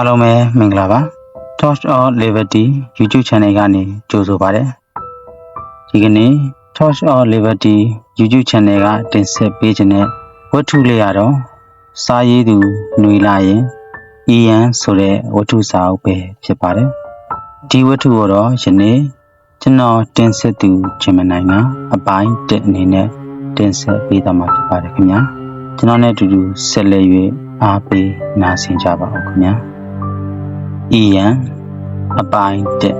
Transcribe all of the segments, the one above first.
အားလုံးပဲမင်္ဂလာပါ Torch of Liberty YouTube Channel ကနေကြိုဆိုပါရစေဒီကနေ့ Torch of Liberty YouTube Channel ကတင်ဆက်ပေးခြင်းတဲ့ဝတ္ထုလေးရတော့စားရည်သူຫນွေလာရင်အီယန်ဆိုတဲ့ဝတ္ထုစာအုပ်ပဲဖြစ်ပါတယ်ဒီဝတ္ထုကိုတော့ယနေ့ကျွန်တော်တင်ဆက်သူဂျမနိုင်နာအပိုင်းတစ်အနေနဲ့တင်ဆက်ပေးသွားမှာဖြစ်ပါတယ်ခင်ဗျာကျွန်တော်နဲ့အတူတူဆက်လက်၍အားပေးနားဆင်ကြပါဦးခင်ဗျာ အီယန်အပိုင်းတက်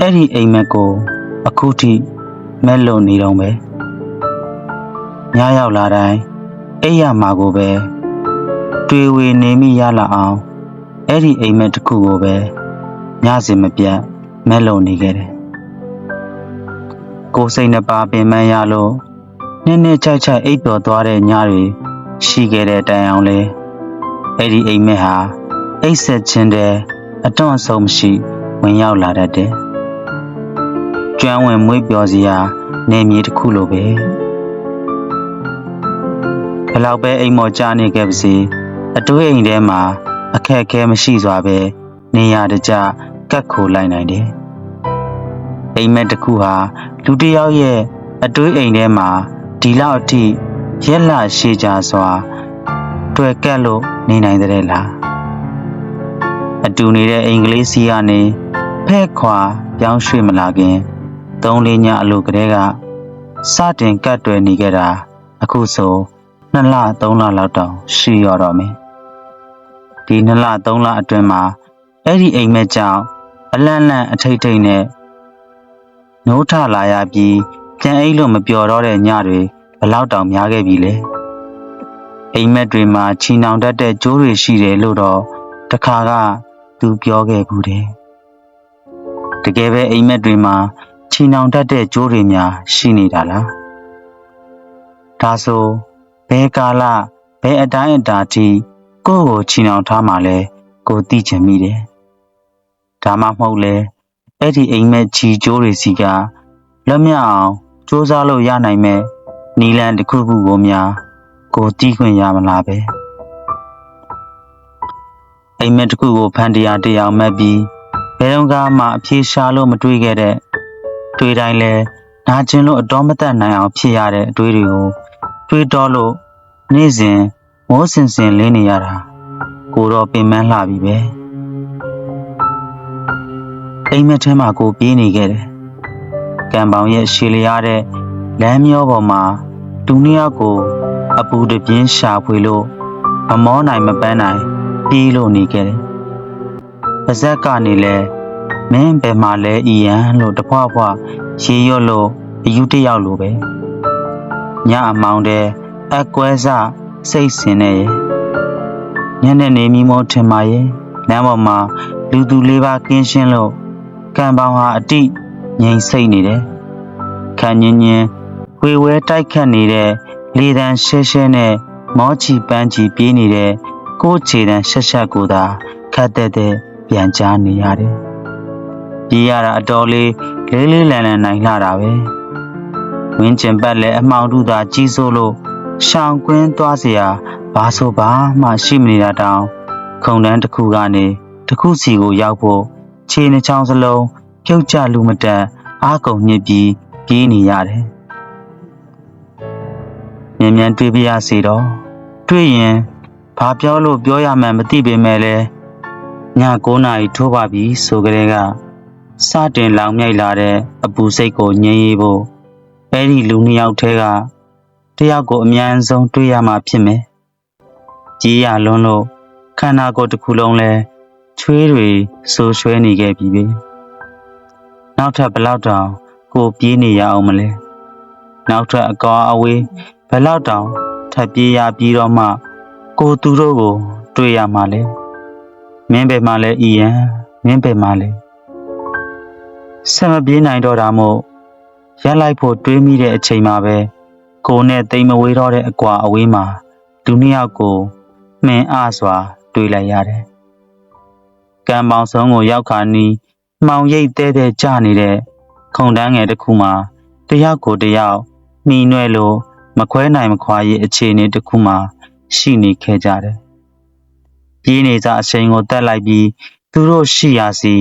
အဲ့ဒီအိမ်မက်ကိုအခုထိမဲ့လုံနေတော့ပဲညရောက်လာတိုင်းအိပ်ရမှာကိုပဲတွေ့ဝေနေမိရလာအောင်အဲ့ဒီအိမ်မက်တစ်ခုကိုပဲညစဉ်မပြတ်မဲ့လုံနေခဲ့တယ်ကိုယ်စိတ်နှပါပင်ပန်းရလို့ နည်းနည်းချိုက်ချိုက်အိပ်ပျော်သွားတဲ့ညတွေရှိခဲ့တဲ့တိုင်အောင်လေအဲ့ဒီအိမ်မက်ဟာအိပ်ဆက်ခြင်းတဲ့အတွန့်အဆုံးမရှိ ဝင်ရောက်လာတတ်တယ်ကျွမ်းဝင်မွေးပျော်စရာနေမြေတစ်ခုလိုပဲဘယ်လောက်ပဲအိမ်မော်ကြားနေခဲ့ပါစေအတွေးအိမ်ထဲမှာအခက်အခဲမရှိစွာပဲနေရတကြကတ်ခိုလိုက်နိုင်တယ်အိမ်မက်တစ်ခုဟာလူတစ်ယောက်ရဲ့အတွေးအိမ်ထဲမှာ ဒီလောက်အထိရက်လရှည်ကြစွာ တွေ့ကက်လို့နေနိုင်တဲ့လားအတူနေတဲ့အင်္ဂလိပ်စီကနေဖဲ့ခွာပြောင်းရွှေ့မလာခင်သုံးလေးညအလိုကလေးကစတင်ကတ်တွယ်နေခဲ့တာအခုဆိုနှစ်လသုံးလလောက်တောင်ရှိရတော့မယ်ဒီနှစ်လသုံးလအတွင်းမှာအဲ့ဒီအိမ်မက်ကြောင့်အလန့်လန့်အထိတ်ထိတ်နဲ့နိုးထလာရပြီး ပြန်အိတ်လို့မပျော်တော့တဲ့ညတွေဘလောက်တောင်များခဲ့ပြီလဲအိမ်မက်တွေမှာချီနှောင်တတ်တဲ့ကြိုးတွေရှိတယ်လို့တော့တခါကသူပြောခဲ့ဘူးတယ်တကယ်ပဲအိမ်မက်တွေမှာချီနှောင်တတ်တဲ့ကြိုးတွေများရှိနေတာလားဒါဆိုဘယ်ကာလဘယ်အတိုင်းအတာထိကိုယ့်ကိုချီနှောင်ထားမှလဲကိုသိချင်မိတယ်ဒါမှမဟုတ်လဲအဲ့ဒီအိမ်မက်ချီကြိုးတွေစီကလက်မြအောင် စူးစမ်းလို့ရနိုင်မဲ့နီလန်တစ်ခုခုကိုများကိုတီးခွင့်ရမလားပဲအိမ်မက်တစ်ခုကိုဖန်တရားတရားမှတ်ပြီးဘယ်တော့မှအပြေရှားလို့မတွေးခဲ့တဲ့တွေးတိုင်းလဲနာကျင်လို့အတော်မသက်နိုင်အောင်ဖြစ်ရတဲ့အတွေးတွေကိုတွေးတော့လို့နေ့စဉ်မိုးစင်စင်လင်းနေရတာကိုတော့ပင်ပန်းလှပြီပဲအိမ်မက်ထဲမှာကိုပြေးနေခဲ့တယ် ကံပေါင်ရဲ့ရှည်လျားတဲ့လမ်းမျောပေါ်မှာတူနှစ်ယောက်ကို အပူတပြင်းရှာဖွေလို့မမောနိုင်မပန်းနိုင်ပြေးလို့နေခဲ့တယ်။ပါဇက်ကနေလဲမင်းဘယ်မှာလဲအီယန်လို့တဖွာဖွာရေရွတ်လို့အယူတယောက်လိုပဲ။ညအမောင်တဲ့အကွဲစစိတ်ဆင်နေရဲ့ညနေနေမိမောထင်ပါရဲ့လမ်းပေါ်မှာလူသူလေးပါကင်းရှင်းလို့ကံပေါင်ဟာအတိ ငြိမ်စိတ်နေတယ်။ခံညင်းညင်းဝေဝဲတိုက်ခတ်နေတဲ့လေတံရှဲရှဲနဲ့မောချီပန်းချီပြေးနေတဲ့ကိုယ်ခြေတံရှက်ရှက်ကိုသာခတ်တဲ့တဲ့ပြန်ကြားနေရတယ်။ပြေးရတာအတော်လေးလေးလေးလန်လန်နိုင်လာတာပဲ။ဝင်းကျင်ပတ်လည်းအမှောင်တူသာကြီးစိုးလို့ရှောင်ကွင်းသွားเสียဘာဆိုဘာမှရှိမနေတာတောင်ခုံတန်းတစ်ခုကနေတစ်ခုစီကိုရောက်ဖို့ခြေနှချောင်းစလုံး ပြုတ်ကျလူမတက်အားကုန်ညစ်ပြီးပြေးနေရတယ်။မြန်မြန်တွေးပြရစီတော့တွေးရင်ဘာပြောလို့ပြောရမှန်းမသိပေမဲ့လဲည9နာရီထိုးပါပြီဆိုကြတဲ့ကစတင်လောင်မြိုက်လာတဲ့အပူစိတ်ကိုငြိမ်းရေးဖို့အဲ့ဒီလူနှစ်ယောက်ထဲကတယောက်ကိုအမြန်ဆုံးတွေးရမှာဖြစ်မယ်။ကြီးရလွန်းလို့ခန္ဓာကိုယ်တစ်ခုလုံးလဲချွေးတွေဆိုးရွှဲနေခဲ့ပြီပဲ။ နောက်ထပ်ဘယ်လောက်တောင် ကိုပြေးနေရအောင်မလဲနောက်ထပ်အကောအဝေးဘယ်လောက်တောင်ထပ်ပြေးရပြီးတော့မှ ကိုသူတို့ကို တွေ့ရမှာလဲမင်းပဲမှလဲအီယန်မင်းပဲမှလဲဆက်မပြေးနိုင်တော့တာမို့ရက်လိုက်ဖို့တွေးမိတဲ့အချိန်မှာပဲကိုနဲ့တိမ်မဝေးတော့တဲ့အကွာအဝေးမှာလူနှစ်ယောက်ကိုမှင်အားစွာ တွေးလိုက်ရတယ်ကံပေါင်ဆုံးကိုရောက်ခါနီး မှောင်ရိပ်တဲတဲကျနေတဲ့ခုံတန်းငယ်တစ်ခုမှာတယောက်ကိုတယောက်နှီးနွယ်လို့မခွဲနိုင်မခွာရေးအခြေအနေတစ်ခုမှရှိနေခဲ့ကြတယ်။ပြေးနေကြအချိန်ကိုတက်လိုက်ပြီးသူတို့ရှိရာစီ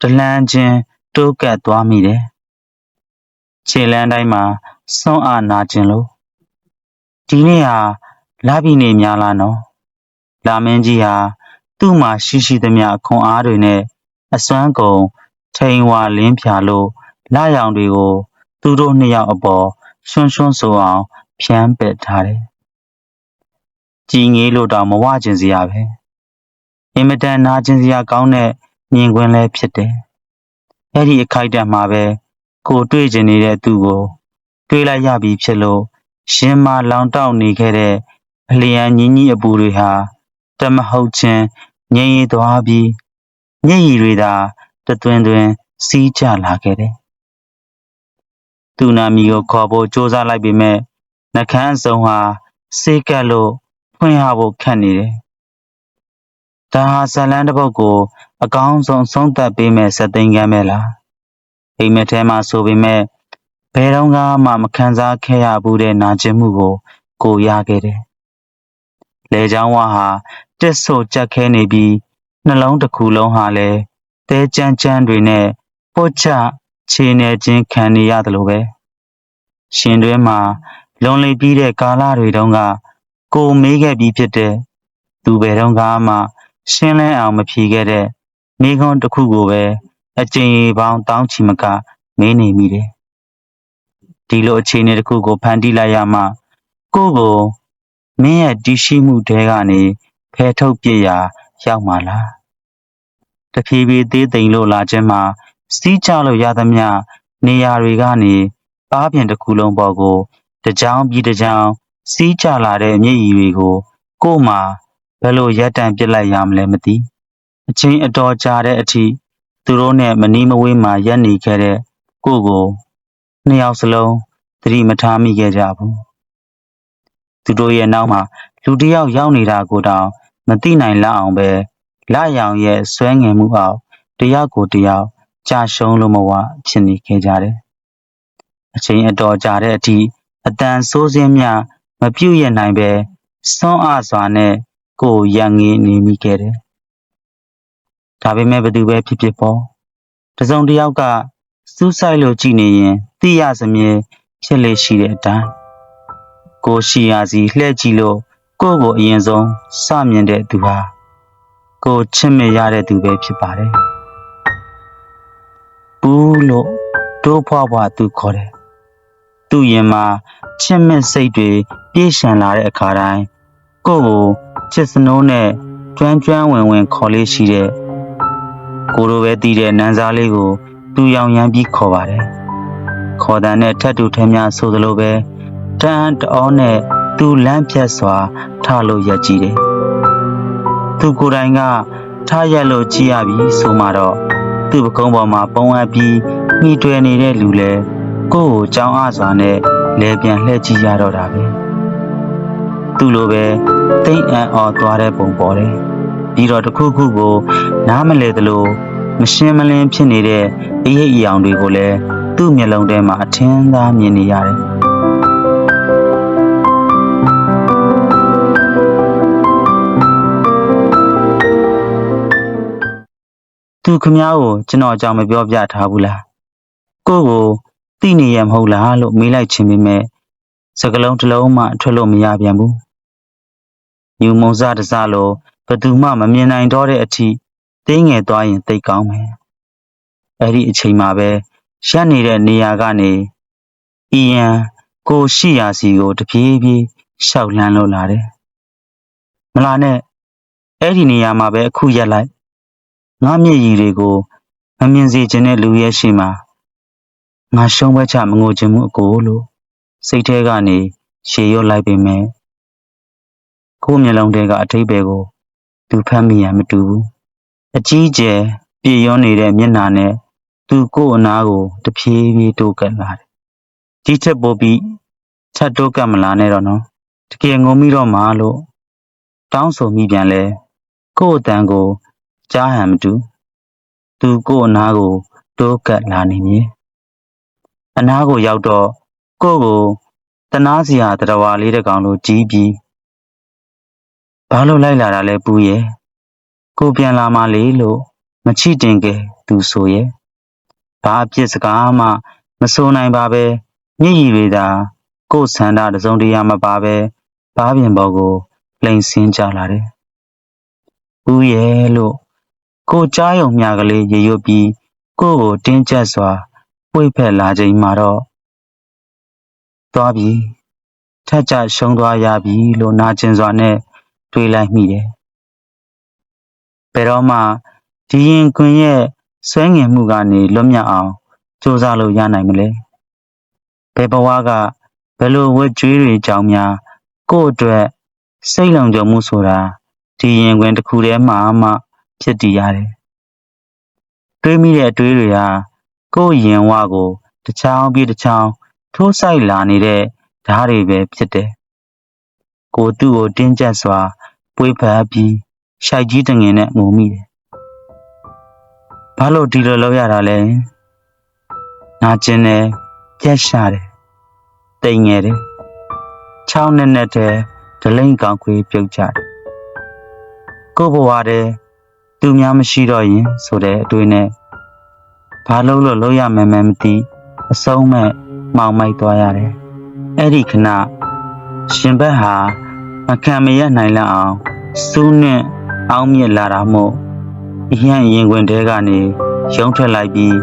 တလှမ်းချင်းတိုးကပ်သွားမိတယ်။ခြေလမ်းတိုင်းမှာစွန့်အားနာကျင်လို့ဒီနေ့ဟာလာပြီနေများလားနော်။လာမင်းကြီးဟာသူ့မှာရှိရှိသမျှခွန်အားတွေနဲ့အစွမ်းကုန် ထိန်ဝါလင်းဖြာလို့လာရောင်တွေကို သူတို့နှစ်ယောက်အပေါ်ရွှွန်းရွှွန်းဆိုအောင်ဖြန်းပစ်ထားတယ်။ကြည်ငေးလို့တောင်မဝကျင်စရာပဲ။အင်မတန်နာကျင်စရာကောင်းတဲ့မြင်ကွင်းလည်းဖြစ်တယ်။အဲ့ဒီအခိုက်အတန့်မှာပဲကိုတွေ့ကျင်နေတဲ့သူကို တွေ့လိုက်ရပြီဖြစ်လို့ရှင်မာလောင်တောက်နေခဲ့တဲ့အလျံညီညီအပူတွေဟာတမဟုတ်ချင်းငြိမ်ရသွားပြီးမျက်ရည်တွေသာ တသွင်းသွင်းစီးကျလာခဲ့တယ်။သူနာမီကိုခေါ်ဖို့စ조사လိုက်ပေမဲ့နှကန်းအစုံဟာစေးကပ်လို့ဖွင့်ရဖို့ခက်နေတယ်။ဒါဟာဇလန်းတစ်ပုဒ်ကို အကောင်းဆုံးဆုံးသက်ပေးမဲ့စက်သိန်းကမ်းပဲလား။အိမ်မက်ထဲမှာဆိုပေမဲ့ဘယ်တော့မှမခံစားခဲ့ရဘူးတဲ့နာကျင်မှုကို ကိုရခဲ့တယ်။လေချောင်းဝါဟာတက်ဆို့ကြက်ခဲနေပြီးနှလုံးတစ်ခုလုံးဟာလည်း တဲကြမ်းကြမ်းတွေနဲ့ပုတ်ချခြေနေခြင်းခံနေရတယ်လို့ပဲရှင်တွဲမှာလွန်လေပြီးတဲ့ကာလတွေတုန်းကကိုမေးခဲ့ပြီးဖြစ်တဲ့သူဘယ်တော့မှရှင်းလင်းအောင်မဖြေခဲ့တဲ့မိခွန်းတစ်ခုကိုပဲအကျဉ်းပေါင်းတောင်းချီမကမေးနေမိတယ်ဒီလိုအခြေအနေတစ်ခုကိုဖန်တီးလိုက်ရမှကိုယ့်ကိုမင်းရဲ့တည်ရှိမှုတဲကနေဖယ်ထုတ်ပြစ်ရာရောက်မှာလား တဖြည်းဖြည်းသေးသိမ်လို့လာခြင်းမှာစီးကြလို့ရသမျှနေရာတွေကနေပါးပြင်တစ်ခုလုံးပေါ်ကိုတကြောင်ပြီးတကြောင်စီးကြလာတဲ့မျက်ရည်တွေကိုကို့မှာဘယ်လိုရက်တန့်ပစ်လိုက်ရမလဲမသိအချင်းအတော်ကြာတဲ့အထိသူတို့နဲ့မနီးမဝေးမှာရက်နေခဲ့တဲ့ကို့ကိုနှစ်ယောက်စလုံးသတိမထားမိခဲ့ကြဘူးသူတို့ရဲ့နောက်မှာလူတစ်ယောက်ရောက်နေတာကိုတောင်မသိနိုင်လောက်အောင်ပဲ လရောင်ရဲ့ဆွဲငင်မှုအောက်တယောက်ကိုတယောက်ကြာရှုံးလို့မဝဖြစ်နေခဲ့ကြတယ်။အချိန်အတော်ကြာတဲ့အထိအတန်ဆိုးစင်းမြမပြုတ်ရနိုင်ပဲစွန့်အားစွာနဲ့ကိုရန်ငေးနေမိခဲ့တယ်။ဒါပေမဲ့ဘသူပဲဖြစ်ဖြစ်ပေါ့။တစုံတစ်ယောက်ကစူးစိုက်လို့ကြည်နေရင်သိရစမြဲဖြစ်လေရှိတဲ့အတိုင်းကိုရှိရာစီလှဲ့ကြည့်လို့ကိုယ့်ကိုအရင်ဆုံးစမြင်တဲ့သူဟာ ကိုချစ်မြရတဲ့သူပဲဖြစ်ပါတယ်။ဘူးလို့ဒိုးဖွားဖွားသူခေါ်တယ်။သူ့ရင်မှာချစ်မြစိတ်တွေပြေးရှံလာတဲ့အခါတိုင်းကိုယ့်ကိုချစ်စနိုးနဲ့ကျွမ်းကျွမ်းဝင်ဝင်ခေါ်လေးရှိတဲ့ကိုလိုပဲတည်တဲ့နန်းစားလေးကို သူရောင်ရမ်းပြီးခေါ်ပါတယ်။ခေါ်တဲ့နဲ့ထက်တူထဲများဆိုသလိုပဲတန်းတအောနဲ့သူလမ်းဖြတ်စွာထလို့ရက်ကြည့်တယ်။ သူကိုယ်တိုင်ကထားရက်လို့ကြည့်ရပြီဆိုမှတော့သူ့ပကုံးပေါ်မှာပုံအပ်ပြီးမိတွယ်နေတဲ့လူလဲကိုယ့်ကိုကြောင်းအားစွာနဲ့လဲပြန်လှည့်ကြည့်ရတော့တာပဲ။သူ့လိုပဲတိတ်အံ့ဩသွားတဲ့ပုံပေါ်တယ်။ပြီးတော့တခုခုကိုနားမလဲသလိုမရှင်းမလင်းဖြစ်နေတဲ့အရေးအယောင်တွေကိုလည်းသူ့မျက်လုံးထဲမှာအထင်းသားမြင်နေရတယ်။ သူခမားကိုကျွန်တော်အကြောင်းမပြောပြထားဘူးလားကိုကိုသိနေရမဟုတ်လားလို့မေးလိုက်ခြင်းပေမဲ့စကလုံးတစ်လုံးမှထွက်လို့မရပြန်ဘူးညူမုံစားတစားလို့ဘသူမှမမြင်နိုင်တော့တဲ့အထိတင်းငယ်သွားရင်သိကောင်းမယ်အဲ့ဒီအချိန်မှာပဲရက်နေတဲ့နေရာကနေအီယန်ကိုရှိရာစီကိုတပြေးပြေးရှောက်လန်းလို့လာတယ်မလာနဲ့အဲ့ဒီနေရာမှာပဲအခုရက်လိုက် ငါမျက်ရည်တွေကိုမမြင်စေခြင်းတဲ့လူရဲ့ရှိမှာငါရှုံးပွဲချမငိုခြင်းမှုအကိုလို့စိတ်ထဲကနေရှေရွတ်လိုက်ပေမဲ့ကိုယ်မျက်လုံးထဲကအထိပ္ပယ်ကိုသူဖတ်မိရန်မတူဘူးအကြီးကျယ်ပြည့်ရောနေတဲ့မျက်နှာနဲ့သူကိုယ့်အနာကိုတဖြည်းဖြည်းတိုးကပ်လာတယ်ဒီထက်ပိုပြီးထပ်တိုးကပ်မလာနဲ့တော့နော်တကယ်ငုံမိတော့မှလို့တောင်းဆိုမိပြန်လဲကိုယ့်အတန်ကို ကြားဟန်မတူ သူကိုယ့်အနားကို တိုးကပ်လာနေမည်အနားကိုရောက်တော့ကိုယ့်ကိုတနာစရာတရဝါလေးတစ်ကောင်လိုကြီးပြီးဘာလို့လိုက်လာတာလဲပူရဲ့ကိုပြန်လာမှလေလို့မချိတင်ကဲသူဆိုရဲ့ဘာအပြစ်စကားမှမဆိုနိုင်ပါပဲမျက်ရည်တွေသာကိုယ်ဆန္ဒတစ်စုံတရာမပါပဲဘားပြင်ပေါ်ကိုလိန်ဆင်းကြလာတယ်ပူရဲ့လို့ ကိုကြားယုံမြကလေးရေရွတ်ပြီးကိုယ့်ကိုတင်းကျပ်စွာပွေဖက်လာချိန်မှာတော့သွားပြီထက်ကြရှုံးသွားရပြီလို့နာကျင်စွာနဲ့တွေးလိုက်မိတယ်ဘယ်တော့မှဒီရင်ခွင်ရဲ့ဆွဲငင်မှုကနေလွတ်မြောက်အောင်စူးစမ်းလို့ရနိုင်မလဲဘယ်ဘဝကဘယ်လိုဝတ်ကြွေးတွေကြောင့်များကိုယ့်အတွက်စိတ်လုံခြုံမှုဆိုတာဒီရင်ခွင်တစ်ခုတည်းမှမှ ဖြစ်တည်ရတယ်တွေးမိတဲ့အတွေးတွေဟာကိုယ့်ရင်ဝကိုတစ်ချောင်းပြီးတစ်ချောင်းထိုးဆိုင်လာနေတဲ့ဓာတ်တွေပဲဖြစ်တယ်။ကိုသူ့ကိုတင်းကျပ်စွာပွေးဖက်ပြီးရှိုက်ကြီးတငင်နဲ့ငုံမိတယ်။ဘာလို့ဒီလိုလုပ်ရတာလဲ။နာကျင်တယ်ကြက်ရှာတယ်တိမ်ငယ်တယ်။ချောင်းနဲ့နဲ့တဲ့ဒလိမ့်ကောင်ခွေပြုတ်ကြတယ်။ကို့ဘဝတည်း သူများမရှိတော့ရင်ဆိုတဲ့အတွေ့နဲ့ဘာလို့လို့လုပ်ရမှန်းမသိအဆုံးမဲ့မှောင်မိုက်သွားရတယ်။အဲ့ဒီခဏရှင်ဘက်ဟာမခံမရနိုင်လောက်အောင်စူးနဲ့အောင်းမြစ်လာတာမို့အရန်ရင်ခွင်တဲကနေရုံထွက်လိုက်ပြီး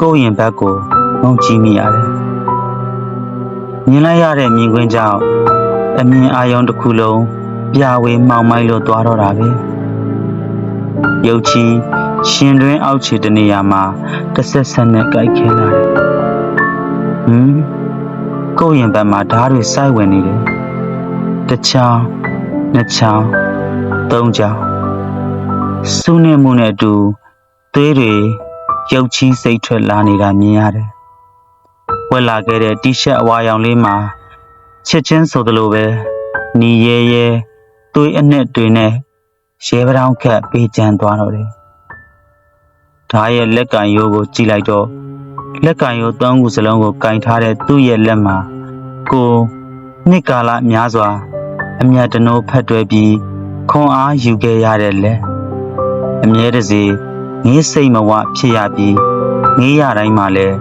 ကိုယ့်ရင်ဘက်ကိုငုံကြည့်မိရတယ်။မြင်လိုက်ရတဲ့မြင်ကွင်းကြောင့်အမြင်အာရုံတစ်ခုလုံးပြဝေမှောင်မိုက်လို့သွားတော့တာပဲ။ ရုပ်ချီရှင်တွင်အောက်ခြေတနေရာမှာတစ်ဆက်ဆက်နဲ့ကြိုက်ခဲလာတယ်။ဟမ်ကိုယ့်ရင်ဘက်မှာဓာတ်တွေစိုက်ဝင်နေတယ်။တစ်ချောင်းနှစ်ချောင်းသုံးချောင်းစူးနေမှုနဲ့အတူသွေးတွေရုပ်ချီးစိတ်ထွက်လာနေတာမြင်ရတယ်။ဝက်လာခဲ့တဲ့တီရှပ်အဝါရောင်လေးမှာချစ်ချင်းဆိုသလိုပဲနီရဲရဲသွေးအနှစ်တွေနဲ့ ရဲပတောင်းခတ်ပေးချမ်းသွားတော့တယ်။ဓာရဲ့လက်ကင်ရိုးကိုကြည့်လိုက်တော့လက်ကင်ရိုးသုံးခုစလုံးကိုကင်ထားတဲ့သူ့ရဲ့လက်မှာကိုနှစ်ကာလများစွာ အမျက်တနိုးဖက်တွဲပြီးခွန်အားယူခဲ့ရတဲ့လက်အမြဲတစေငေးစိတ်မဝဖြစ်ရပြီးငေးရတိုင်းမှာလည်း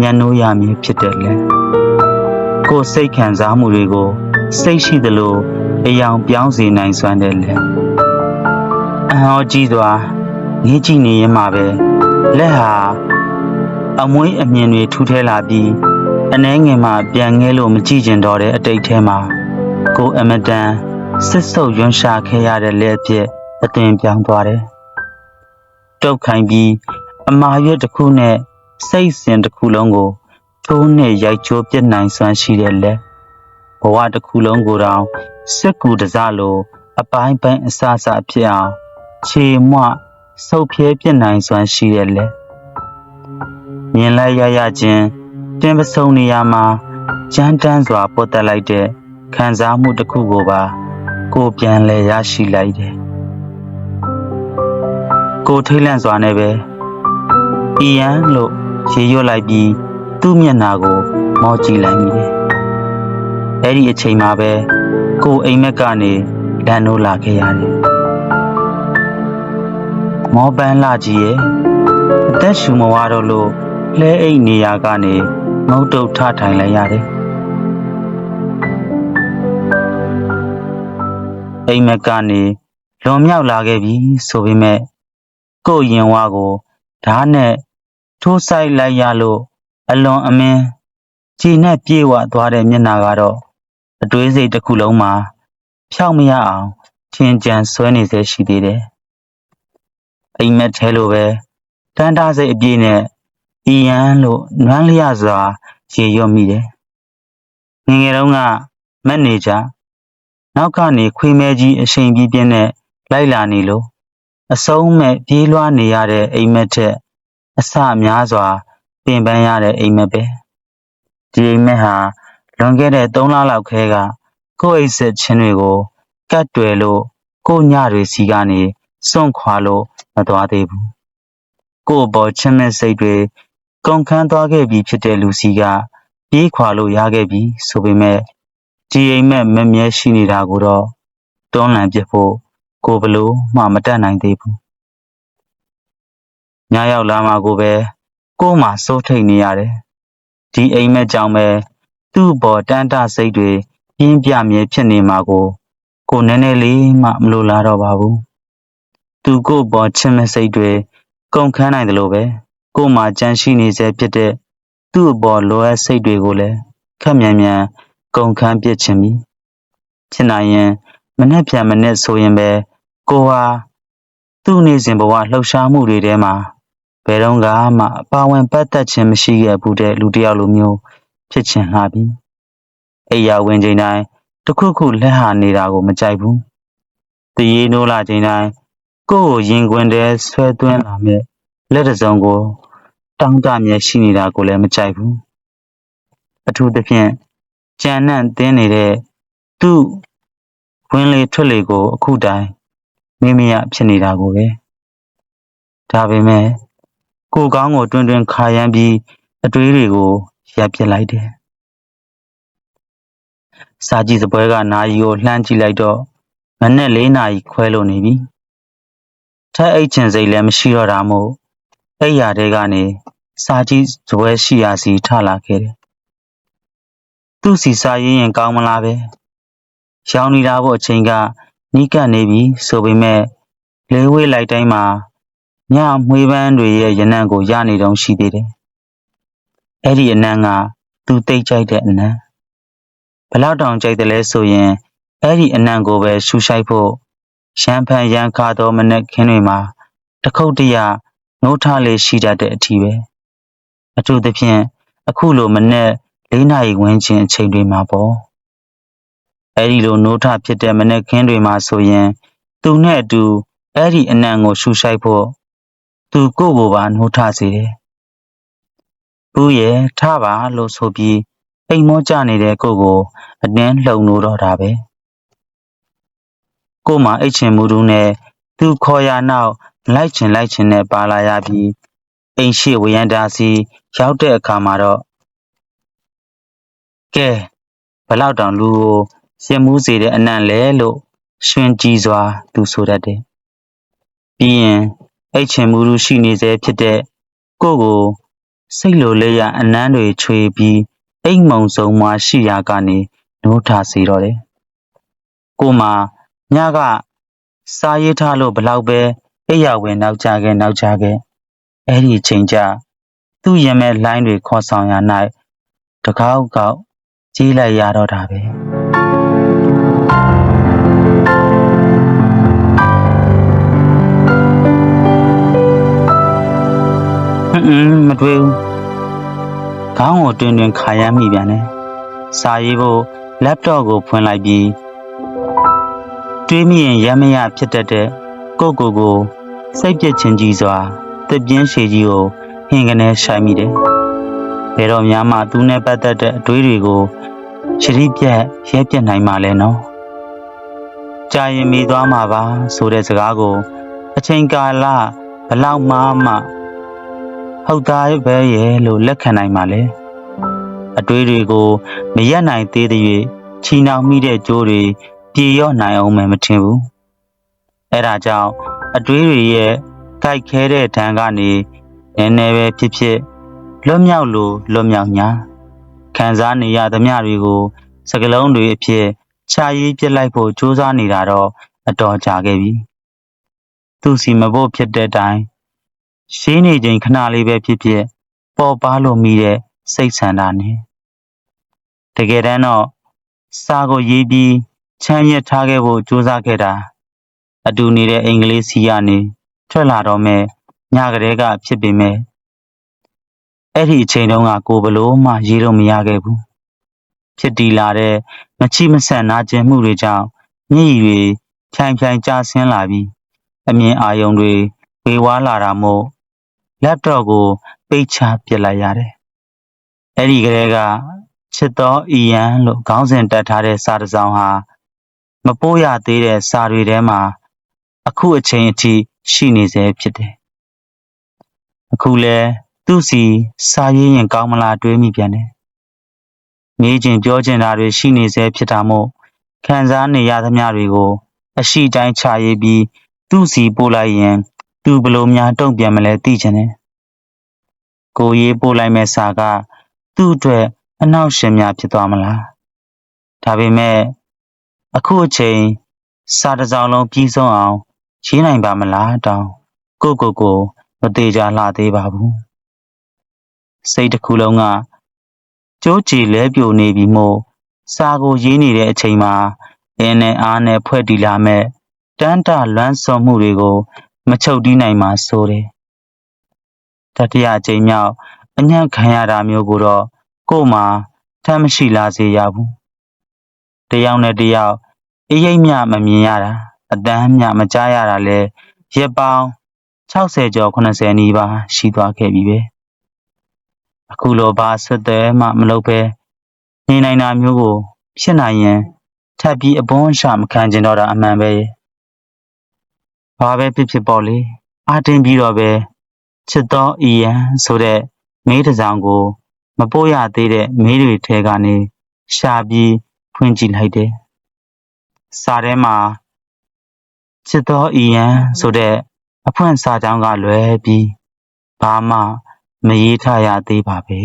ညံ့နိုးရမည်ဖြစ်တဲ့လက်ကိုယ်စိတ်ခံစားမှုတွေကိုစိတ်ရှိသလိုအယောင်ပြောင်းစေနိုင်စွမ်းတဲ့လက် အဟောကြီးစွာငေးကြည့်နေရင်မှပဲလက်ဟာအမွှေးအမြင်တွေထူးထဲလာပြီးအနှဲငယ်မှပြန်ငဲလို့မကြည့်ကျင်တော့တဲ့အတိတ်ထဲမှာကိုအမတန်စစ်ဆုပ်ရွံ့ရှာခဲ့ရတဲ့လက်အဖြစ်အသွင်ပြောင်းသွားတယ်။တုတ်ခိုင်ပြီးအမာရွက်တစ်ခုနဲ့စိတ်စဉ်တစ်ခုလုံးကိုထိုးနဲ့ရိုက်ချိုးပြစ်နိုင်စွမ်းရှိတဲ့လက်ဘဝတစ်ခုလုံးကိုတောင်စစ်ကူတစားလိုအပိုင်းပိုင်းအစအစဖြစ်အောင် ခြေမွဆုပ်ဖြဲပြစ်နိုင်စွမ်းရှိတဲ့လက်မြင်လိုက်ရရချင်းတင်ပစုံနေရာမှာကြမ်းတမ်းစွာပေါ်တက်လိုက်တဲ့ခံစားမှုတစ်ခုကိုပါကိုပြန်လဲရရှိလိုက်တယ်ကိုထိတ်လန့်စွာနဲ့ပဲအီယန်လို့ရေရွတ်လိုက်ပြီးသူ့မျက်နှာကိုမောကြည့်လိုက်မိတယ်အဲ့ဒီအချိန်မှာပဲကိုအိမ်မက်ကနေလန်နိုးလာခဲ့ရတယ် မောပန်းလာကြီးရဲ့အသက်ရှူမဝါတော့လို့လဲအိတ်နေရာကနေငုတ်တုတ်ထထိုင်လိုက်ရတယ်အိမ်မက်ကနေလွန်မြောက်လာခဲ့ပြီဆိုပေမဲ့ကို့ရင်ဝါကိုဓာတ်နဲ့ထိုးဆိုင်လိုက်ရလို့အလွန်အမင်းကြည်နဲ့ပြေဝသွားတဲ့မျက်နှာကတော့အတွေးစိတ်တစ်ခုလုံးမှာဖြောက်မရအောင်ထင်ကြံဆွဲနေစေရှိသေးတယ် အိမ်မက်ထဲလိုပဲတန်တားစိတ်အပြည့်နဲ့အီယန်လို့နွမ်းလျစွာရေရွတ်မိတယ်ငယ်ငယ်တုန်းကမက်နေဂျာနောက်ကနေခွေးမဲကြီးအရှိန်ပြင်းပြင်းနဲ့လိုက်လာနေလို့အဆုံးမဲ့ပြေးလွှားနေရတဲ့အိမ်မက်ထက်အဆများစွာပင်ပန်းရတဲ့အိမ်မက်ပဲဒီအိမ်မက်ဟာလွန်ခဲ့တဲ့3လလောက်ခဲကကိုယ့်အိတ်ဆက်ချင်းတွေကိုကတ်တွယ်လို့ကိုညတွေစီကနေ စွန့်ခွာလို့မသွားသေးဘူးကို့အပေါ်ချစ်မဲ့စိတ်တွေကုန်ခန်းသွားခဲ့ပြီဖြစ်တဲ့လူစီကပြေးခွာလို့ရခဲ့ပြီဆိုပေမဲ့ဒီအိမ်မက်မမြဲရှိနေတာကိုတော့တွန်းလှန်ပစ်ဖို့ကိုဘလို့မှမတတ်နိုင်သေးဘူးညရောက်လာမှကိုပဲကို့မှာစိုးထိတ်နေရတယ်ဒီအိမ်မက်ကြောင့်ပဲသူ့ဘော်တန်းတစိတ်တွေပြင်းပြမြဲဖြစ်နေမှာကို ကိုနည်းနည်းလေးမှမလိုလားတော့ပါဘူး သူကို့ဘော်ချစ်မဲ့စိတ်တွေကုန်ခန်းနိုင်တယ်လို့ပဲကို့မှာကြမ်းရှိနေစေဖြစ်တဲ့သူ့အပေါ်လိုအပ်စိတ်တွေကိုလည်းခက်မြန်မြန်ကုန်ခန်းပစ်ချင်ပြီဖြစ်နိုင်ရင်မနဲ့ပြန်မနဲ့ဆိုရင်ပဲကိုဟာသူ့နေစဉ်ဘဝလှုပ်ရှားမှုတွေထဲမှာဘယ်တော့မှအပါဝင်ပတ်သက်ခြင်းမရှိခဲ့ဘူးတဲ့လူတစ်ယောက်လိုမျိုးဖြစ်ချင်လာပြီအိယာဝင်ချိန်တိုင်းတစ်ခုခုလက်ဟာနေတာကိုမကြိုက်ဘူးတရေနိုးလာချိန်တိုင်း ကိုယ့်ကိုရင်ခွင်ထဲဆွဲသွင်းလာမဲ့လက်တစ်စုံကို တောင်းတမြဲရှိနေတာကိုလည်းမကြိုက်ဘူးအထူးသဖြင့်ကြံနှံ့တင်းနေတဲ့သူ့ဝင်လေထွက်လေကို အခုတိုင်မိမိရဖြစ်နေတာကိုပဲဒါပေမဲ့ကိုယ်ကောင်းကိုတွင်တွင်ခါရမ်းပြီးအတွေးတွေကိုရပ်ပစ်လိုက်တယ်စာကြည့်စပွဲကနာယီကိုလှမ်းကြည့်လိုက်တော့မနဲ့၄နာရီခွဲလို့နေပြီ ထက်အိတ်ချင်စိတ်လည်းမရှိတော့တာမို့အိယာတဲကနေစာကြည့်စပွဲရှိရာစီထလာခဲ့တယ်သူ့စီစာရင်းရင်ကောင်းမလားပဲရောင်နေတာပေါ့အချိန်ကနီးကပ်နေပြီဆိုပေမဲ့လေးဝေးလိုက်တိုင်းမှာညမွေးပန်းတွေရဲ့ရနံ့ကိုရနေတုံးရှိသေးတယ်အဲ့ဒီအနံ့ကသူတိတ်ကြိုက်တဲ့အနံ့ဘလောက်တောင်ကြိုက်တယ်လဲဆိုရင်အဲ့ဒီအနံ့ကိုပဲရှူရှိုက်ဖို့ ရန်ဖန်ရန်ခါသောမနဲ့ခင်းတွေမှာတခုတ်တရနိုးထလေးရှိတတ်တဲ့အထီးပဲအထူးသဖြင့်အခုလိုမနဲ့၄နာရီဝန်းကျင်အချိန်တွေမှာပေါ့အဲ့ဒီလိုနိုးထဖြစ်တဲ့မနဲ့ခင်းတွေမှာဆိုရင် သူနဲ့အတူအဲ့ဒီအနံ့ကိုရှူရှိုက်ဖို့သူကိုယ့်ကိုယ်ပါနိုးထစေတယ်ဘူးရဲ့ထပါလို့ဆိုပြီးအိမ်မောကျနေတဲ့ကိုယ့်ကိုအတင်းလှုံလို့တော့တာပဲ ကို့မှာအိတ်ချင်မှုတူနဲ့သူခေါ်ရနောက်လိုက်ချင်လိုက်ချင်နဲ့ပါလာရပြီးအိမ်ရှိဝရန်တာစီရောက်တဲ့အခါမှာတော့ကဲဘလောက်တောင်လူကိုရှင်မှုစေတဲ့အနံ့လဲလို့ရှင်ကြည်စွာ သူဆိုတတ်တယ်ပြီးရင်အိတ်ချင်မှုလူရှိနေစေဖြစ်တဲ့ကိုယ့်ကိုစိတ်လိုလေးရအနမ်းတွေချွေပြီးအိမ်မုံစုံမှရှိရာကနေနိုးထစေတော့တယ်ကိုမှ ညကစားရေးထားလို့ဘလောက်ပဲအိယာဝင်နောက်ကြခဲ့နောက်ကြခဲ့အဲ့ဒီချိန်ကျသူ့ရင်မဲ့လိုင်းတွေခေါ်ဆောင်ရ၌တကောက်ကောက်ကြီးလိုက်ရတော့တာပဲဟွန်းမတွေ့ဘူးခေါင်းကိုတွင်တွင်ခါရမ်းမိပြန်တယ်စာရေးဖို့ laptop ကိုဖွင့်လိုက်ပြီး တွေးမိရင်ရမ်းမရဖြစ်တတ်တဲ့ကိုကိုကိုစိတ်ပြည့်ချင်းကြီးစွာတပြင်းရှည်ကြီးကိုဟင်ကနေရှိုင်းမိတယ်။ဘယ်တော့မှသူနဲ့ပတ်သက်တဲ့အတွေးတွေကိုရှရိပြက်ရဲပြက်နိုင်မှလဲနော်။ကြာရင်မိသွားမှာပါဆိုတဲ့စကားကို အချိန်ကာလဘလောက်မှမှဟုတ်သားပဲရဲ့လို့လက်ခံနိုင်မှလဲ။အတွေးတွေကိုမရက်နိုင်သေးတဲ့၍ချီနှောင်မိတဲ့ကြိုးတွေ ပြေရော့နိုင်အောင်မထင်ဘူး။အဲဒါကြောင့်အတွေးတွေရဲ့ကြိုက်ခဲတဲ့ဓာန်ကနေနည်းနည်းပဲဖြစ်ဖြစ်လွတ်မြောက်လို့လွတ်မြောက်ညာခံစားနေရသမျှတွေကိုစကလုံးတွေအဖြစ်ခြာရေးပြစ်လိုက်ဖို့ကြိုးစားနေတာတော့အတော်ကြာခဲ့ပြီသူစီမဖို့ဖြစ်တဲ့အတိုင်းရှင်းနေချိန်ခဏလေးပဲဖြစ်ဖြစ်ပေါ်ပါလို့မိတဲ့စိတ်ဆန္ဒနဲ့တကယ်တမ်းတော့စာကိုရေးပြီး ချမ်းမြက်ထားခဲ့ဖို့ကြိုးစားခဲ့တာအတူနေတဲ့အင်္ဂလိပ်စီကနေထွက်လာတော့မဲ့ညကလေးကဖြစ်ပေမဲ့အဲ့ဒီအချိန်တုန်းကကိုဘလို့မှရေးလို့မရခဲ့ဘူးဖြစ်တည်လာတဲ့မချိမဆန့်နာကျင်မှုတွေကြောင့်မျက်ရည်တွေဖြိုင်ဖြိုင်ကျဆင်းလာပြီးအမြင်အာရုံတွေဝေဝါးလာတာမို့ laptop ကိုပိတ်ချပစ်လိုက်ရတယ်အဲ့ဒီကလေးကချစ်တော်အီယန်လို့ခေါင်းစဉ်တက်ထားတဲ့စာတစ်စောင်ဟာ မပိုးရသေးတဲ့စာတွေထဲမှာအခုအချိန်အထိရှိနေစေဖြစ်တယ်။အခုလဲသူ့စီစာရေးရင်ကောင်းမလားတွေးမိပြန်တယ်မေးခြင်းပြောခြင်းတာတွေရှိနေစေဖြစ်တာမို့ခံစားနေရသမျှတွေကို အရှိတိုင်းချရေးပြီးသူ့စီပို့လိုက်ရင် သူဘယ်လို့များတုံ့ပြန်မလဲသိချင်တယ်ကိုရေးပို့လိုက်မဲ့စာက သူ့အတွက်အနောက်ရှင်များဖြစ်သွားမလားဒါပေမဲ့ အခုအချိန်စာတစ်စောင်လုံးပြီးဆုံးအောင်ရေးနိုင်ပါမလားတောင်းကိုကိုကိုမသေးကြလှသေးပါဘူးစိတ်တစ်ခုလုံးကကြိုးကြည်လဲပြိုနေပြီမို့စာကိုရေးနေတဲ့အချိန်မှာအင်းနဲ့အားနဲ့ဖွဲ့တည်လာမဲ့တန်းတလွမ်းစော်မှုတွေကို မချုပ်တီးနိုင်မှဆိုတယ်တတိယအကြိမ်မြောက်အညံ့ခံရတာမျိုးကိုတော့ကို့မှာထမ်းမရှိလာစေရဘူး တယောက်နဲ့တယောက်အရိပ်မြမမြင်ရတာအတန်းမြမကြားရတာလဲရက်ပေါင်း60ကျော်80နီးပါးရှိသွားခဲ့ပြီပဲအခုလိုဘာဆက်သွဲမှမလုပ်ပဲနေနိုင်တာမျိုးကိုဖြစ်နိုင်ရင်ထပ်ပြီးအပွန်းရှာမခံကျင်တော့တာအမှန်ပဲဘာပဲဖြစ်ဖြစ်ပေါ့လေအာတင်ပြီးတော့ပဲချစ်တော်အီယံဆိုတဲ့မေးတစ်စောင်ကို မပို့ရသေးတဲ့မေးတွေထဲကနေရှာပြီး ဖွင့်ကြည့်လိုက်တယ်စာထဲမှာချစ်တော်အီယံဆိုတဲ့အဖွင့်စာကြောင်းကလွဲပြီးဘာမှမရေးထားရသေးပါပဲ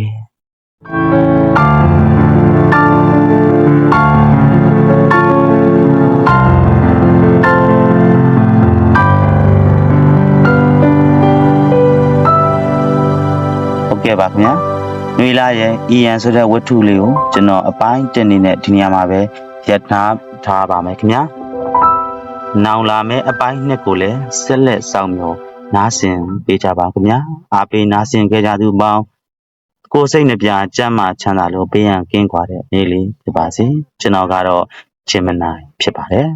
ဟုတ်ကဲ့ပါခင်ဗျာ နွေလာရဲ့အီယံဆိုတဲ့ဝတ္ထုလေးကိုကျွန်တော်အပိုင်းတက်နေတဲ့ဒီနေရာမှာပဲရပ်နာထားပါမယ်ခင်ဗျာနောင်လာမယ့်အပိုင်းနှစ်ကိုလည်းဆက်လက်ဆောင်မျှော်နားဆင်ပေးကြပါခင်ဗျာအားပေးနားဆင်ခဲ့ကြသူပေါင်းကိုယ်စိတ်နှပြကြမ်းမှချမ်းသာလို့ပေးရန်ကင်းကွာတဲ့နေ့လေးဖြစ်ပါစေကျွန်တော်ကတော့ချင်းမနိုင်ဖြစ်ပါတယ်